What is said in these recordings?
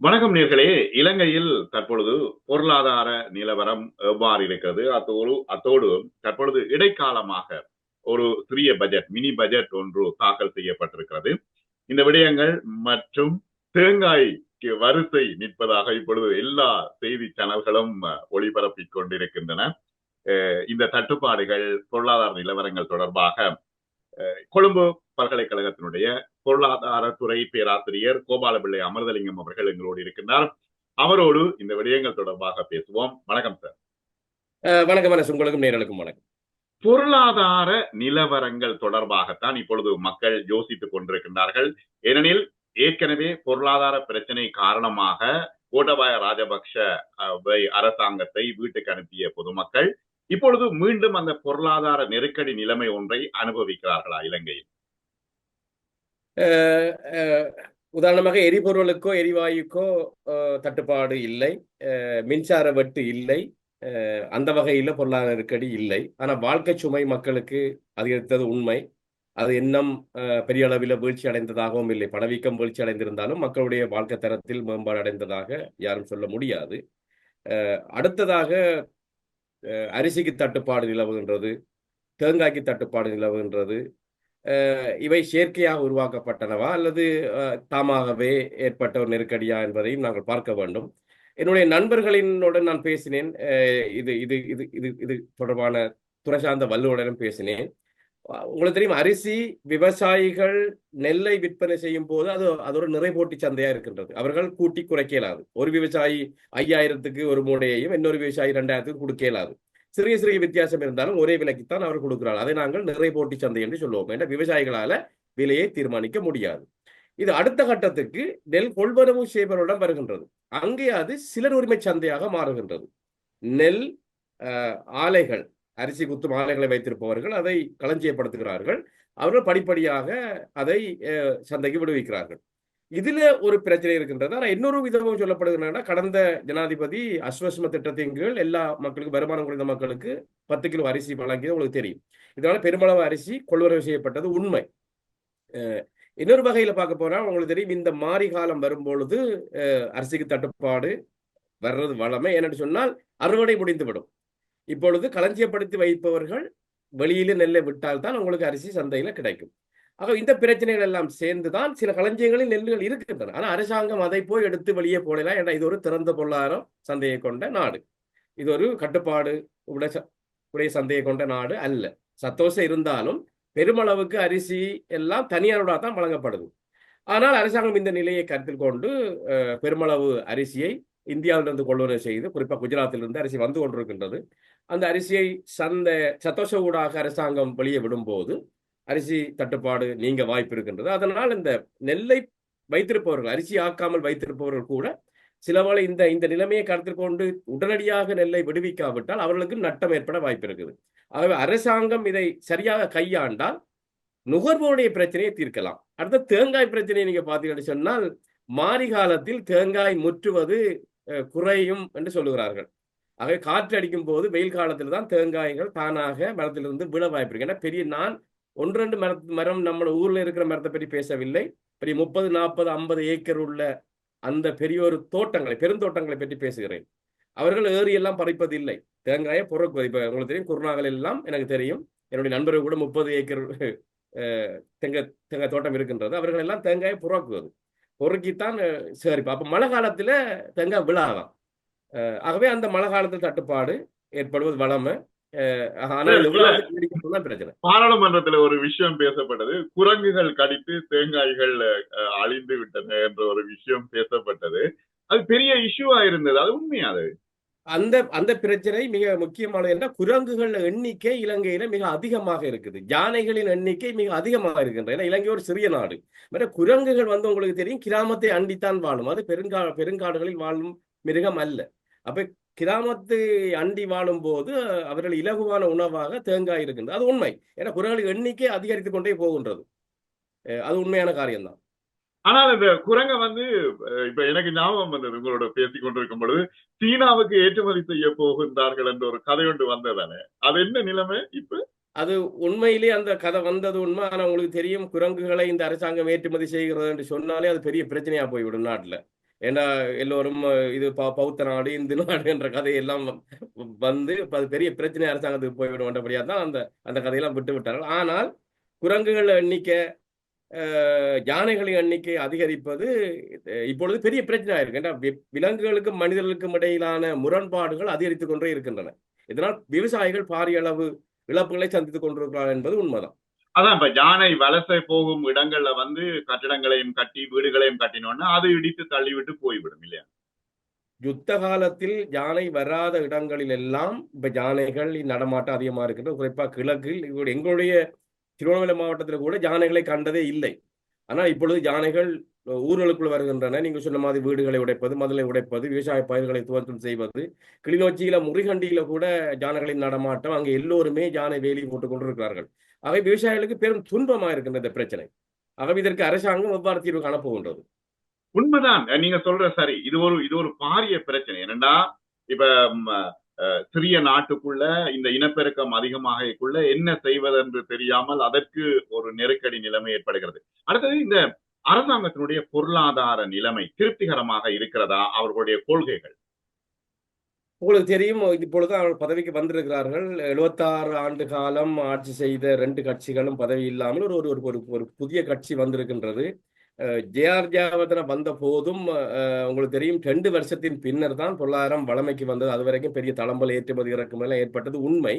வணக்கம் நேர்களே. இலங்கையில் தற்பொழுது பொருளாதார நிலவரம் எவ்வாறு இருக்கிறது? அத்தோடு அத்தோடு தற்பொழுது இடைக்காலமாக ஒரு சிறிய பட்ஜெட் மினி பட்ஜெட் ஒன்று தாக்கல் செய்யப்பட்டிருக்கிறது. இந்த விடயங்கள் மற்றும் தேங்காய்க்கு வரிசை நிற்பதாக இப்பொழுது எல்லா செய்தி சேனல்களும் ஒளிபரப்பிக் கொண்டிருக்கின்றன. இந்த தட்டுப்பாடுகள் பொருளாதார நிலவரங்கள் தொடர்பாக கொழும்பு பல்கலைக்கழகத்தினுடைய பொருளாதாரத்துறை பேராசிரியர் கோபாலபிள்ளை அமிர்தலிங்கம் அவர்கள் எங்களோடு இருக்கின்றார். அவரோடு இந்த விடயங்கள் தொடர்பாக பேசுவோம். வணக்கம் சார். வணக்கம் உங்களுக்கும் நேரலுக்கும் வணக்கம். பொருளாதார நிலவரங்கள் தொடர்பாகத்தான் இப்பொழுது மக்கள் யோசித்துக் கொண்டிருக்கின்றார்கள். ஏனெனில் ஏற்கனவே பொருளாதார பிரச்சனை காரணமாக கோட்டபாய ராஜபக்ஷ அரசாங்கத்தை வீட்டுக்கு அனுப்பிய பொதுமக்கள் இப்பொழுது மீண்டும் அந்த பொருளாதார நெருக்கடி நிலைமை ஒன்றை அனுபவிக்கிறார்களா இலங்கையில்? உதாரணமாக எரிபொருளுக்கோ எரிவாயுக்கோ தட்டுப்பாடு இல்லை. மின்சார வெட்டு இல்லை. அந்த வகையில் பொருளாதார நெருக்கடி இல்லை. ஆனால் வாழ்க்கை சுமை மக்களுக்கு அதிகரித்தது உண்மை. அது இன்னும் பெரிய அளவில் வீழ்ச்சி அடைந்ததாகவும் இல்லை. பணவீக்கம் வீழ்ச்சி அடைந்திருந்தாலும் மக்களுடைய வாழ்க்கை தரத்தில் மேம்பாடு அடைந்ததாக யாரும் சொல்ல முடியாது. அடுத்ததாக அரிசிக்கு தட்டுப்பாடு நிலவுகின்றது தேங்காய்க்கு தட்டுப்பாடு நிலவுகின்றது இவை செயற்கையாக உருவாக்கப்பட்டனவா அல்லது தாமாகவே ஏற்பட்ட ஒரு நெருக்கடியா என்பதையும் நாங்கள் பார்க்க வேண்டும். என்னுடைய நண்பர்களினுடன் நான் பேசினேன். இது இது இது இது இது தொடர்பான துறை சார்ந்த வல்லுவருடன் பேசினேன். உங்களுக்கு தெரியும் அரிசி விவசாயிகள் நெல்லை விற்பனை செய்யும் போது அது அது ஒரு நிறை போட்டி சந்தையா இருக்கின்றது. அவர்கள் கூட்டி குறைக்க இயலாது ஒரு விவசாயி ஐயாயிரத்துக்கு ஒரு மூடையையும் இன்னொரு விவசாயி ரெண்டாயிரத்துக்கு கொடுக்க இயலாது சிறிய சிறிய வித்தியாசம் இருந்தாலும் ஒரே விலைக்குத்தான் அவர் கொடுக்கிறார் அதை நாங்கள் நிறை போட்டி சந்தை என்று சொல்லுவோம். என்ற விவசாயிகளால விலையை தீர்மானிக்க முடியாது. இது அடுத்த கட்டத்துக்கு நெல் கொள்வனவு செய்பவரிடம் வருகின்றது. அங்கே அது சிலர் உரிமை சந்தையாக மாறுகின்றது. நெல் ஆலைகள் அரிசி குத்து மாலைகளை வைத்திருப்பவர்கள் அதை களஞ்சியப்படுத்துகிறார்கள். அவர்கள் படிப்படியாக அதை சந்தைக்கு விடுவிக்கிறார்கள். இதுல ஒரு பிரச்சனை இருக்கின்றது. ஆனால் இன்னொரு விதமும் சொல்லப்படுகிறதுனா கடந்த ஜனாதிபதி அஸ்வஸ்ம திட்டத்தின் கீழ் எல்லா மக்களுக்கும் வருமானம் குறைந்த மக்களுக்கு பத்து கிலோ அரிசி வழங்கியது உங்களுக்கு தெரியும். இதனால பெருமளவு அரிசி கொள்வரவு செய்யப்பட்டது உண்மை. இன்னொரு வகையில பார்க்க போனா உங்களுக்கு தெரியும் இந்த மாறி காலம் வரும்பொழுது அரிசிக்கு தட்டுப்பாடு வர்றது வளமை என்னன்னு சொன்னால் அறுவடை முடிந்துவிடும். இப்பொழுது களஞ்சியப்படுத்தி வைப்பவர்கள் வெளியில நெல்லை விட்டால் தான் உங்களுக்கு அரிசி சந்தையில கிடைக்கும். ஆக இந்த பிரச்சனைகள் எல்லாம் சேர்ந்துதான் சில களஞ்சியங்களில் நெல்லுகள் இருக்கின்றன. ஆனால் அரசாங்கம் அதை போய் எடுத்து வெளியே போடலாம் ஏன்னா இது ஒரு திறந்த பொருளாதாரம் சந்தையை கொண்ட நாடு. இது ஒரு கட்டுப்பாடு உடைய உடைய சந்தையை கொண்ட நாடு அல்ல. சத்தோசம் இருந்தாலும் பெருமளவுக்கு அரிசி எல்லாம் தனியாரோட தான் வழங்கப்படுது. ஆனால் அரசாங்கம் இந்த நிலையை கருத்தில் கொண்டு பெருமளவு அரிசியை இந்தியாவிலிருந்து கொள்வனை செய்து குறிப்பாக குஜராத்திலிருந்து அரிசி வந்து கொண்டிருக்கின்றது. அந்த அரிசியை சந்தை சத்தோஷ ஊடாக அரசாங்கம் வெளியே விடும்போது அரிசி தட்டுப்பாடு நீங்க வாய்ப்பு இருக்கின்றது. அதனால் இந்த நெல்லை வைத்திருப்பவர்கள் அரிசி ஆக்காமல் வைத்திருப்பவர்கள் கூட சிலவேளை இந்த இந்த நிலைமையை கருத்தில் கொண்டு உடனடியாக நெல்லை விடுவிக்காவிட்டால் அவர்களுக்கு நட்டம் ஏற்பட வாய்ப்பு இருக்குது. ஆகவே அரசாங்கம் இதை சரியாக கையாண்டால் நுகர்வோருடைய பிரச்சனையை தீர்க்கலாம். அடுத்த தேங்காய் பிரச்சனையை நீங்க பார்த்தீங்கன்னு சொன்னால் மாரி காலத்தில் தேங்காய் முற்றுவது குறையும் என்று சொல்லுகிறார்கள். ஆகவே காற்று அடிக்கும் போது வெயில் காலத்தில் தான் தேங்காய்கள் தானாக மரத்திலிருந்து விழ வாய்ப்பு இருக்கு. ஏன்னா பெரிய நான் ஒன்று ரெண்டு மர மரம் நம்ம ஊர்ல இருக்கிற மரத்தை பற்றி பேசவில்லை. பெரிய முப்பது நாற்பது ஐம்பது ஏக்கர் உள்ள அந்த பெரிய ஒரு தோட்டங்களை பெருந்தோட்டங்களை பற்றி பேசுகிறேன். அவர்கள் ஏறி எல்லாம் பறிப்பதில்லை. தேங்காயை புறக்குவது. இப்போ உங்களுக்கு தெரியும் குருநாகல் எல்லாம் எனக்கு தெரியும். என்னுடைய நண்பர்கள் கூட முப்பது ஏக்கர் தேங்காய் தேங்காய் தோட்டம் இருக்கின்றது. அவர்கள் எல்லாம் தேங்காயை புறாக்குவது. பொறுக்கித்தான் சேரிப்பா அப்போ மழை காலத்தில் தேங்காய் விழாகலாம். ஆகவே அந்த மழை காலத்தில் தட்டுப்பாடு ஏற்படுவது வளமை. பாராளுமன்றத்துல ஒரு விஷயம் பேசப்பட்டது. குரங்குகள் கடித்து தேங்காய்கள் அழிந்து விட்டன என்ற ஒரு விஷயம் பேசப்பட்டது. அது பெரிய இஷ்யூவா இருந்தது. அது உண்மையா அது? அந்த அந்த பிரச்சனை மிக முக்கியமானது என்றால் குரங்குகள் எண்ணிக்கை இலங்கையில மிக அதிகமாக இருக்குது. யானைகளின் எண்ணிக்கை மிக அதிகமாக இருக்கின்ற ஏன்னா இலங்கை ஒரு சிறிய நாடு. மற்ற குரங்குகள் வந்து உங்களுக்கு தெரியும் கிராமத்தை அண்டித்தான் வாழும். அது பெருங்கா பெருங்காடுகளில் வாழும் மிருகம் அல்ல. அப்ப கிராமத்தை அண்டி வாழும் போது அவர்கள் இலகுவான உணவாக தேங்காய் இருக்கின்றது. அது உண்மை. ஏன்னா குரங்குகளின் எண்ணிக்கை அதிகரித்து கொண்டே போகின்றது. அது உண்மையான காரியம்தான். ஆனால் இந்த குரங்க வந்து இப்ப எனக்கு ஞாபகம் வந்தது உங்களோட பேசி கொண்டிருக்கும் பொழுது சீனாவுக்கு ஏற்றுமதி செய்ய போகின்றார்கள் என்ற ஒரு கதை ஒன்று வந்ததானே? அது என்ன நிலைமை இப்ப? அது உண்மையிலே அந்த கதை வந்தது உண்மை. ஆனா உங்களுக்கு தெரியும் குரங்குகளை இந்த அரசாங்கம் ஏற்றுமதி செய்கிறது என்று சொன்னாலே அது பெரிய பிரச்சனையா போய்விடும் நாட்டுல. ஏன்னா எல்லோரும் இது ப- பௌத்த நாடு இந்து நாடு என்ற கதையெல்லாம் வந்து அது பெரிய பிரச்சனை அரசாங்கத்துக்கு போய்விடும் என்றபடியா தான் அந்த அந்த கதையெல்லாம் விட்டு விட்டார்கள் ஆனால் குரங்குகள் எண்ணிக்கை யானைகளின் எண்ணிக்கை அதிகரிப்பது இப்பொழுது பெரிய பிரச்சனை இருக்கு ஏன்னா வி- விலங்குகளுக்கும் மனிதர்களுக்கும் இடையிலான முரண்பாடுகள் அதிகரித்துக் கொண்டே இருக்கின்றன. இதனால் விவசாயிகள் பாரிய அளவு இழப்புகளை சந்தித்துக் கொண்டிருக்கிறார்கள் என்பது உண்மைதான். அதான் இப்ப யானை வலசை போகும் இடங்கள்ல வந்து கட்டிடங்களையும் கட்டி வீடுகளையும் கட்டினோன்னா அது இடித்து தள்ளிவிட்டு போய்விடும் இல்லையா? யுத்த காலத்தில் யானை வராத இடங்களில் எல்லாம் இப்ப யானைகள் நடமாட்டம் அதிகமா இருக்கிறது குறிப்பா கிழக்கில் எங்களுடைய திருவண்ணாமலை மாவட்டத்தில் கூட யானைகளை கண்டதே இல்லை. ஆனால் இப்பொழுது யானைகள் ஊர்களுக்குள் வருகின்றன. நீங்க சொன்ன மாதிரி வீடுகளை உடைப்பது மதுளை உடைப்பது விவசாய பயிர்களை துவக்கம் செய்வது கிளிநொச்சியில முறிகண்டியில கூட யானைகளின் நடமாட்டம் அங்கே எல்லோருமே யானை வேலி போட்டுக் கொண்டிருக்கிறார்கள். ஆகவே விவசாயிகளுக்கு பெரும் துன்பமா இருக்கின்ற இந்த பிரச்சனை. ஆகவே இதற்கு அரசாங்கம் எவ்வாறு தீர்வு காணப்போகின்றது உண்மைதான். நீங்க சொல்ற சரி இது ஒரு இது ஒரு பாரிய பிரச்சனை. என்னண்டா இப்ப சிறிய நாட்டுக்குள்ள இந்த இனப்பெருக்கம் அதிகமாகக்குள்ள என்ன செய்வதென்று தெரியாமல் அதற்கு ஒரு நெருக்கடி நிலைமை ஏற்படுகிறது. அடுத்தது இந்த அரசாங்கத்தினுடைய பொருளாதார நிலைமை திருப்திகரமாக இருக்கிறதா? அவர்களுடைய கொள்கைகள். உங்களுக்கு தெரியும் இப்பொழுது அவர் பதவிக்கு வந்திருக்கிறார்கள். எழுபத்தாறு ஆண்டு காலம் ஆட்சி செய்த ரெண்டு கட்சிகளும் பதவி இல்லாமல் ஒரு ஒரு ஒரு ஒரு புதிய கட்சி வந்திருக்கின்றது. ஜேஆர்ஜாவதன வந்த போதும் உங்களுக்கு தெரியும் ரெண்டு வருஷத்தின் பின்னர் தான் பொருளாதாரம் வளமைக்கு வந்தது. அது வரைக்கும் பெரிய தளம்பல் ஏற்றுமதி இறக்குமெல்லாம் ஏற்பட்டது உண்மை.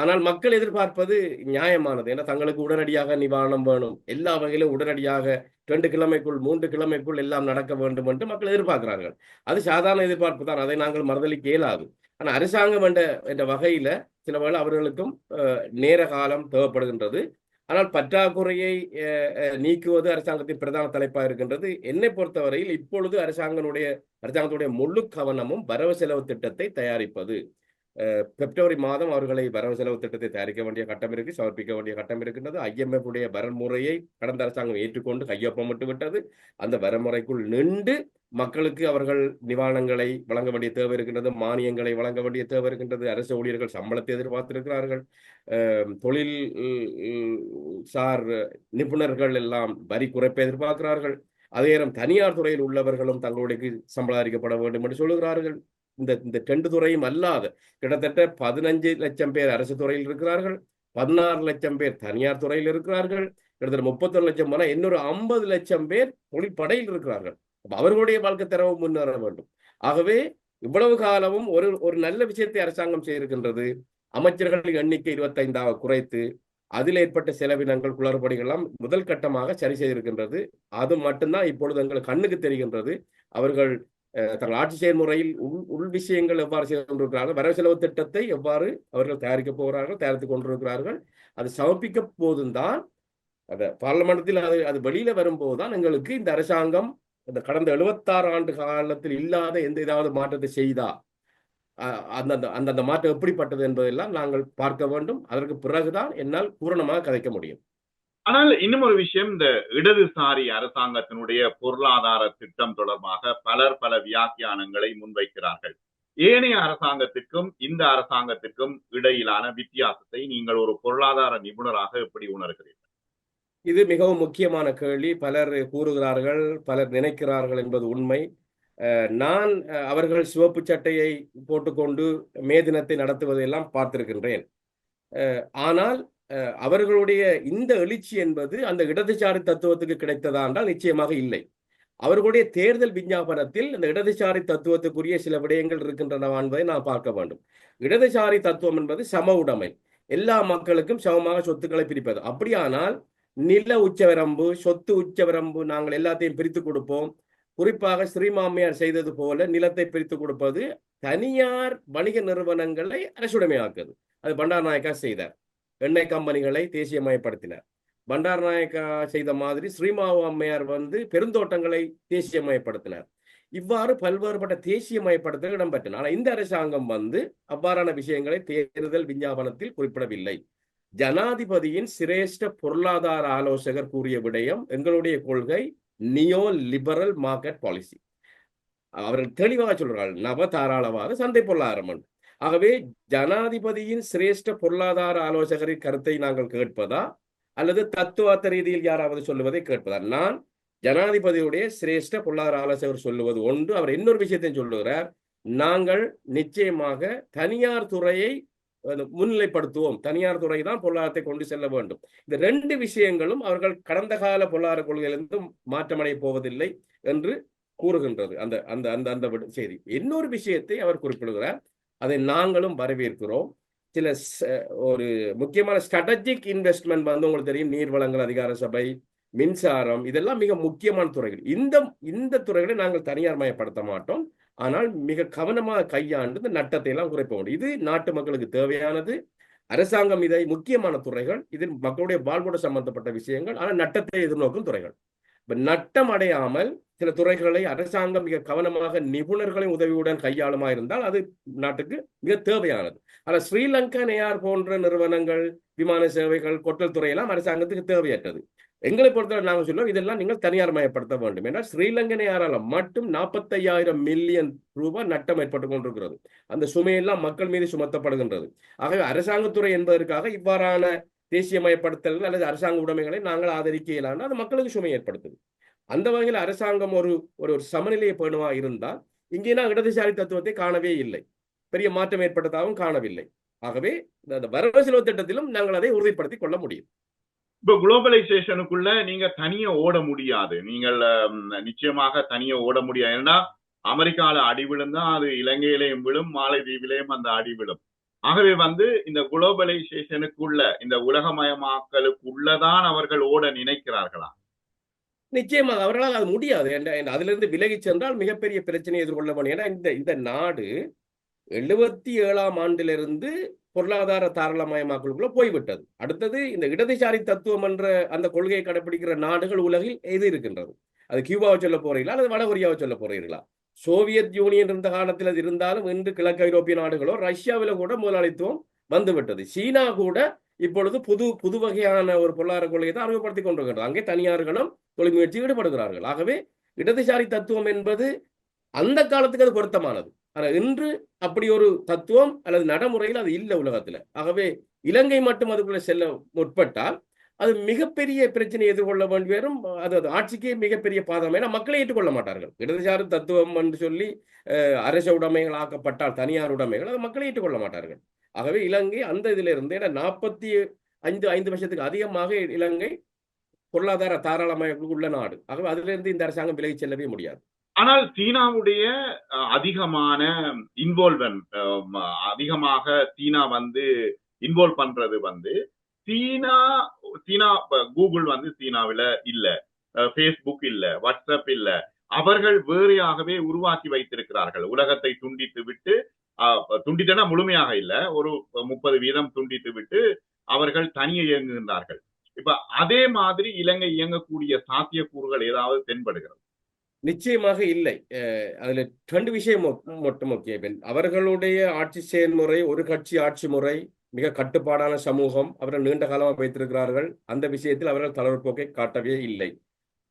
ஆனால் மக்கள் எதிர்பார்ப்பது நியாயமானது. ஏன்னா தங்களுக்கு உடனடியாக நிவாரணம் வேணும். எல்லா வகையிலும் உடனடியாக ரெண்டு கிழமைக்குள் மூன்று கிழமைக்குள் எல்லாம் நடக்க வேண்டும் என்று மக்கள் எதிர்பார்க்கிறார்கள். அது சாதாரண எதிர்பார்ப்பு தான். அதை நாங்கள் மறுதளிக்க இயலாது. ஆனால் அரசாங்கம் என்ற என்ற வகையில சில வேளை அவர்களுக்கும் நேர காலம் தேவைப்படுகின்றது. ஆனால் பற்றாக்குறையை அஹ், அஹ், நீக்குவது அரசாங்கத்தின் பிரதான தலைப்பாக இருக்கின்றது. என்னை பொறுத்தவரையில் இப்பொழுது அரசாங்கனுடைய அரசாங்கத்துடைய முழு கவனமும் வரவு செலவு திட்டத்தை தயாரிப்பது. பிப்ரவரி மாதம் அவர்களை வரவு செலவு திட்டத்தை தயாரிக்க வேண்டிய கட்டம் இருக்கு சமர்ப்பிக்க வேண்டிய கட்டம் இருக்கின்றது. ஐஎம்எஃப் உடைய வரன்முறையை கடந்த அரசாங்கம் ஏற்றுக்கொண்டு கையொப்பமிட்டு விட்டது. அந்த வரமுறைக்குள் நின்று மக்களுக்கு அவர்கள் நிவாரணங்களை வழங்க வேண்டிய தேவை இருக்கின்றது மானியங்களை வழங்க வேண்டிய தேவை இருக்கின்றது. அரசு ஊழியர்கள் சம்பளத்தை எதிர்பார்த்திருக்கிறார்கள். தொழில் சார் நிபுணர்கள் எல்லாம் வரி குறைப்பை எதிர்பார்க்கிறார்கள். அதே நேரம் தனியார் துறையில் உள்ளவர்களும் தங்களுடைய சம்பளம் அறிக்கப்பட வேண்டும் என்று சொல்லுகிறார்கள். இந்த இந்த ரெண்டு துறையும் அல்லாத கிட்டத்தட்ட பதினஞ்சு லட்சம் பேர் அரசு துறையில் இருக்கிறார்கள் பதினாறு லட்சம் பேர் தனியார் துறையில் இருக்கிறார்கள் கிட்டத்தட்ட முப்பத்தொரு லட்சம் போனால் இன்னொரு ஐம்பது லட்சம் பேர் தொழிற்படையில் இருக்கிறார்கள். அவர்களுடைய வாழ்க்கை தரவும் முன்னேற வேண்டும். ஆகவே இவ்வளவு காலமும் ஒரு ஒரு நல்ல விஷயத்தை அரசாங்கம் செய்திருக்கின்றது. அமைச்சர்களின் எண்ணிக்கை இருபத்தைந்தாக குறைத்து அதில் ஏற்பட்ட செலவினங்கள் குளறுபடிகள்லாம் முதல் கட்டமாக சரி செய்திருக்கின்றது. அது மட்டும்தான் இப்பொழுது எங்களுக்கு கண்ணுக்கு தெரிகின்றது. அவர்கள் தங்கள் ஆட்சி செயல்முறையில் உள் உள் விஷயங்கள் எவ்வாறு செய்து கொண்டிருக்கிறார்கள் வரவு செலவு திட்டத்தை எவ்வாறு அவர்கள் தயாரிக்கப் போகிறார்கள் தயாரித்துக் கொண்டிருக்கிறார்கள் அது சமர்ப்பிக்க போதும்தான். அந்த பார்லமெண்டத்தில் அது அது வெளியில வரும்போதுதான் எங்களுக்கு இந்த அரசாங்கம் இந்த கடந்த எழுபத்தாறு ஆண்டு காலத்தில் இல்லாத எந்த ஏதாவது மாற்றத்தை செய்தா? அந்தந்த அந்தந்த மாற்றம் எப்படிப்பட்டது என்பதெல்லாம் நாங்கள் பார்க்க வேண்டும். அதற்கு பிறகுதான் என்னால் பூரணமாக கதைக்க முடியும். ஆனால் இன்னும் ஒரு விஷயம் இந்த இடதுசாரி அரசாங்கத்தினுடைய பொருளாதார திட்டம் தொடர்பாக பலர் பல வியாக்கியானங்களை முன்வைக்கிறார்கள். ஏனைய அரசாங்கத்திற்கும் இந்த அரசாங்கத்திற்கும் இடையிலான வித்தியாசத்தை நீங்கள் ஒரு பொருளாதார நிபுணராக எப்படி உணர்கிறீர்கள்? இது மிகவும் முக்கியமான கேள்வி. பலர் கூறுகிறார்கள் பலர் நினைக்கிறார்கள் என்பது உண்மை. அஹ் நான் அஹ், அவர்கள் சிவப்பு சட்டையை போட்டுக்கொண்டு மே தினத்தை நடத்துவதையெல்லாம் பார்த்திருக்கின்றேன். ஆனால் அவர்களுடைய இந்த எழுச்சி என்பது அந்த இடதுசாரி தத்துவத்துக்கு கிடைத்ததா என்றால் நிச்சயமாக இல்லை. அவர்களுடைய தேர்தல் விஞ்ஞாபனத்தில் இந்த இடதுசாரி தத்துவத்துக்குரிய சில விடயங்கள் இருக்கின்றன என்பதை நாம் பார்க்க வேண்டும். இடதுசாரி தத்துவம் என்பது சம உடைமை. எல்லா மக்களுக்கும் சமமாக சொத்துக்களை பிரிப்பது. அப்படியானால் நில உச்சவரம்பு சொத்து உச்சவரம்பு நாங்கள் எல்லாத்தையும் பிரித்து கொடுப்போம். குறிப்பாக ஸ்ரீமாமியார் செய்தது போல நிலத்தை பிரித்து கொடுப்பது தனியார் வணிக நிறுவனங்களை அரசுடைமையாக்குது. அது பண்டார் நாயக்கா செய்தார். எண்ணெய் கம்பெனிகளை தேசியமயப்படுத்தினார். பண்டார் நாயக்கா செய்த மாதிரி ஸ்ரீமாவு அம்மையார் வந்து பெருந்தோட்டங்களை தேசியமயப்படுத்தினார். இவ்வாறு பல்வேறுபட்ட தேசியமயப்படுத்தல் இடம்பெற்றன. ஆனால் இந்த அரசாங்கம் வந்து அவ்வாறான விஷயங்களை தேர்தல் விஞ்ஞாபனத்தில் குறிப்பிடவில்லை. ஜனாதிபதியின் சிரேஷ்ட பொருளாதார ஆலோசகர் கூறிய விடயம் எங்களுடைய கொள்கை நியோ லிபரல் மார்க்கெட் பாலிசி. அவர்கள் தெளிவாக சொல்றார்கள். நவ தாராளவாத சந்தை பொருளாதாரம் என்று. ஆகவே ஜனாதிபதியின் சிரேஷ்ட பொருளாதார ஆலோசகரின் கருத்தை நாங்கள் கேட்பதா? அல்லது தத்துவார்த்த ரீதியில் யாராவது சொல்லுவதை கேட்பதா? நான் ஜனாதிபதியுடைய சிரேஷ்ட பொருளாதார ஆலோசகர் சொல்லுவது ஒன்று. அவர் இன்னொரு விஷயத்தையும் சொல்லுகிறார். நாங்கள் நிச்சயமாக தனியார் துறையை முன்னிலைப்படுத்துவோம். தனியார் துறை தான் பொருளாதாரத்தை கொண்டு செல்ல வேண்டும். இந்த ரெண்டு விஷயங்களும் அவர்கள் கடந்த கால பொருளாதார கொள்கையிலிருந்து மாற்றமடைய போவதில்லை என்று கூறுகின்றது. அந்த அந்த அந்த அந்த விட- செய்தி. இன்னொரு விஷயத்தை அவர் குறிப்பிடுகிறார். அதை நாங்களும் வரவேற்கிறோம். சில ச- ஒரு முக்கியமான ஸ்ட்ராட்டஜிக் இன்வெஸ்ட்மெண்ட் வந்து உங்களுக்கு தெரியும். நீர் வளங்கள் அதிகார சபை மின்சாரம் இதெல்லாம் மிக முக்கியமான துறைகள். இந்த இந்த துறைகளை நாங்கள் தனியார் மயப்படுத்த மாட்டோம். ஆனால் மிக கவனமாக கையாண்டு இந்த நட்டத்தை எல்லாம் குறைப்ப வேண்டும் இது நாட்டு மக்களுக்கு தேவையானது. அரசாங்கம் இதை முக்கியமான துறைகள். இதில் மக்களுடைய வாழ்வோடு சம்பந்தப்பட்ட விஷயங்கள். ஆனால் நட்டத்தை எதிர்நோக்கும் துறைகள். இப்ப நட்டம் அடையாமல் சில துறைகளை அரசாங்கம் மிக கவனமாக நிபுணர்களின் உதவியுடன் கையாளுமா இருந்தால் அது நாட்டுக்கு மிக தேவையானது. ஆனால் ஸ்ரீலங்கா நேயார் போன்ற நிறுவனங்கள் விமான சேவைகள் கொட்டல் துறையெல்லாம் அரசாங்கத்துக்கு தேவையற்றது. எங்களை பொறுத்தவரை நாங்கள் சொல்லுவோம் இதெல்லாம் நீங்கள் தனியார் மயப்படுத்த வேண்டும். என்றால் ஸ்ரீலங்கா நேயாரால மட்டும் நாற்பத்தையாயிரம் மில்லியன் ரூபாய் நட்டம் ஏற்பட்டு கொண்டிருக்கிறது. அந்த சுமையெல்லாம் மக்கள் மீது சுமத்தப்படுகின்றது. ஆகவே அரசாங்கத்துறை என்பதற்காக இவ்வாறான தேசியமயப்படுத்தல்கள் அல்லது அரசாங்க உடைமைகளை நாங்கள் ஆதரிக்க இயலாது அது மக்களுக்கு சுமை ஏற்படுத்துது. அந்த வகையில் அரசாங்கம் ஒரு ஒரு ஒரு சமநிலையை பேணுவா இருந்தால் இங்கே நான் இடதுசாரி தத்துவத்தை காணவே இல்லை. பெரிய மாற்றம் ஏற்பட்டதாகவும் காணவில்லை. ஆகவே இந்த வரவு செலவு திட்டத்திலும் நாங்கள் அதை உறுதிப்படுத்திக் கொள்ள முடியும். இப்ப குளோபலைசேஷனுக்குள்ள நீங்க தனியா ஓட முடியாது. நீங்கள் நிச்சயமாக தனியா ஓட முடியாது. ஏன்னா அமெரிக்கால அடி விழுந்தா அது இலங்கையிலையும் விழும் மாலைதீவிலையும் அந்த அடி விழும். ஆகவே வந்து இந்த குளோபலைசேஷனுக்குள்ள இந்த உலகமயமாக்கலுக்குள்ளதான் அவர்கள் ஓட நினைக்கிறார்களா? நிச்சயமாக அவர்களால் அது முடியாது. என்ற- அதிலிருந்து விலகி சென்றால் மிகப்பெரிய பிரச்சனையை எதிர்கொள்ள வேண்டும் ஏன்னா இந்த இந்த நாடு எழுபத்தி ஏழாம் ஆண்டிலிருந்து பொருளாதார தாராளமயமாக்கலுக்குள்ள போய்விட்டது. அடுத்தது இந்த இடதுசாரி தத்துவம் என்ற அந்த கொள்கையை கடைபிடிக்கிற நாடுகள் உலகில் எது இருக்கின்றது? அது கியூபாவை சொல்ல போறீங்களா அல்லது வட கொரியாவை சொல்ல போறீர்களா? சோவியத் யூனியன் இருந்த காலத்தில் அது இருந்தாலும் இன்று கிழக்கு ஐரோப்பிய நாடுகளோ ரஷ்யாவில கூட முதலாளித்துவம் வந்துவிட்டது. சீனா கூட இப்பொழுது புது புது வகையான ஒரு பொருளாதார கொள்கையை தான் அறிமுகப்படுத்திக் கொண்டிருக்கிறது. அங்கே தனியார்களும் தொழில் முயற்சி ஈடுபடுகிறார்கள் ஆகவே இடதுசாரி தத்துவம் என்பது அந்த காலத்துக்கு அது பொருத்தமானது. ஆனால் இன்று அப்படி ஒரு தத்துவம் அல்லது நடைமுறையில் அது இல்லை உலகத்துல. ஆகவே இலங்கை மட்டும் அதுக்குள்ள செல்ல முற்பட்டால் அது மிகப்பெரிய பிரச்சனையை எதிர்கொள்ள வேண்டி வரும். அது அது ஆட்சிக்கே மிகப்பெரிய பாதம் ஏன்னா மக்களை ஏற்றுக்கொள்ள மாட்டார்கள். இடதுசாரி தத்துவம் என்று சொல்லி அஹ், அரச உடைமைகள் ஆக்கப்பட்டால் தனியார் உடைமைகள் அது மக்களை ஏற்றுக்கொள்ள மாட்டார்கள். ஆகவே இலங்கை அந்த இதுல இருந்து ஏன்னா நாற்பத்தி ஐந்து ஐந்து வருஷத்துக்கு அதிகமாக இலங்கை பொருளாதார தாராளமாக உள்ள நாடு. ஆகவே அதிலிருந்து இந்த அரசாங்கம் விலகி செல்லவே முடியாது. ஆனால் சீனாவுடைய அஹ், அதிகமான இன்வால்வ்மெண்ட் அதிகமாக சீனா வந்து இன்வால்வ் பண்றது வந்து சீனா சீனா கூகுள் வந்து சீனாவில இல்ல ஃபேஸ்புக் இல்ல வாட்ஸ்அப் இல்ல அவர்கள் வேறையாகவே உருவாக்கி வைத்திருக்கிறார்கள். உலகத்தை துண்டித்து விட்டு அஹ், துண்டித்தனா முழுமையாக இல்ல. ஒரு முப்பது வீதம் துண்டித்து விட்டு அவர்கள் தனியே இயங்குகின்றார்கள். இப்ப அதே மாதிரி இலங்கை இயங்கக்கூடிய சாத்தியக்கூறுகள் ஏதாவது தென்படுகிறது? நிச்சயமாக இல்லை. அஹ் அதுல ரெண்டு விஷயம் மட்டும் முக்கியம் அவர்களுடைய ஆட்சி செயல்முறை ஒரு கட்சி ஆட்சி முறை மிக கட்டுப்பாடான சமூகம் அவர்கள் நீண்ட காலமாக வைத்திருக்கிறார்கள். அந்த விஷயத்தில் அவர்கள் தளர்வு போக்கை காட்டவே இல்லை.